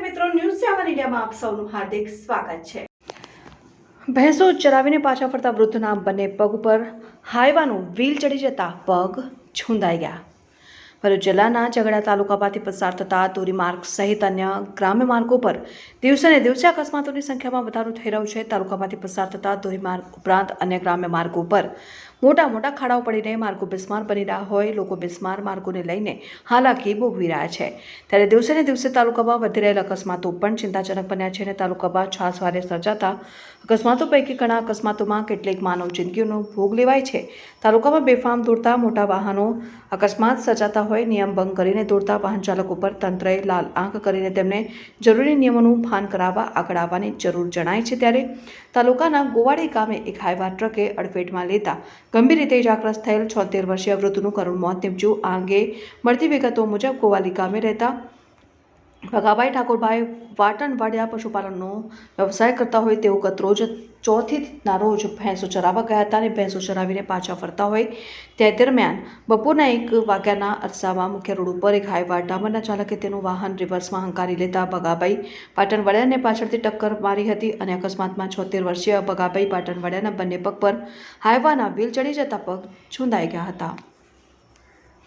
One ઇન્ડિયામાં આપ સૌનું હાર્દિક સ્વાગત છે. ભેંસો ચરાવીને પાછા ફરતા વૃદ્ધના બંને પગ ઉપર હાઈવાનું વ્હીલ ચડી જતા પગ છૂંદાઈ ગયા. ભરૂચ જિલ્લાના ઝઘડા તાલુકામાંથી પસાર થતા ધોરીમાર્ગ સહિત અન્ય ગ્રામ્ય માર્ગો પર દિવસે ને દિવસે અકસ્માતોની સંખ્યામાં વધારો થઈ રહ્યો છે. તાલુકામાંથી પસાર થતા ધોરીમાર્ગ ઉપરાંત અન્ય ગ્રામ્ય માર્ગો પર મોટા મોટા ખાડાઓ પડીને માર્ગો બિસ્માર બની રહ્યા હોય, લોકો બિસ્માર માર્ગોને લઈને હાલાકી ભોગવી રહ્યા છે. ત્યારે દિવસે ને દિવસે તાલુકામાં વધી રહેલા અકસ્માતો પણ ચિંતાજનક બન્યા છે અને તાલુકામાં છાસવારે સર્જાતા અકસ્માતો પૈકી ઘણા અકસ્માતોમાં કેટલીક માનવ જિંદગીઓનો ભોગ લેવાય છે. તાલુકામાં બેફામ દોડતા મોટા વાહનો અકસ્માત સર્જાતા હોય, નિયમ ભંગ કરીને દોડતા વાહન ચાલકો પર તંત્રએ લાલ આંખ કરીને તેમને જરૂરી નિયમોનું ભાન કરાવવા આગળ આવવાની જરૂર જણાય છે. ત્યારે તાલુકાના ગોવાડી ગામે એક હાઈવા ટ્રકે અડફેટમાં લેતા ગંભીર રીતે ઇજાગ્રસ્ત થયેલ છોતેર વર્ષીય વૃદ્ધનું કરુણ મોત નિપજ્યું. આ અંગે મળતી વિગતો મુજબ કોવાલી ગામે રહેતા ભગાભાઈ ઠાકોરભાઈ વાટણવાડિયા પશુપાલનનો વ્યવસાય કરતા હોય તેઓ ગત રોજ ચોથીના રોજ ભેંસો ચરાવવા ગયા હતા અને ભેંસો ચરાવીને પાછા ફરતા હોય તે દરમિયાન બપોરના એક વાગ્યાના અરસામાં મુખ્ય રોડ ઉપર એક હાઈવા ડામરના ચાલકે તેનું વાહન રિવર્સમાં હંકારી લેતા ભગાભાઈ પાટણવાડિયાને પાછળથી ટક્કર મારી હતી અને અકસ્માતમાં છોતેર વર્ષીય ભગાભાઈ પાટણવાડિયાના બંને પગ પર હાઈવાના વ્હીલ ચડી જતા પગ છૂંદાઈ ગયા હતા.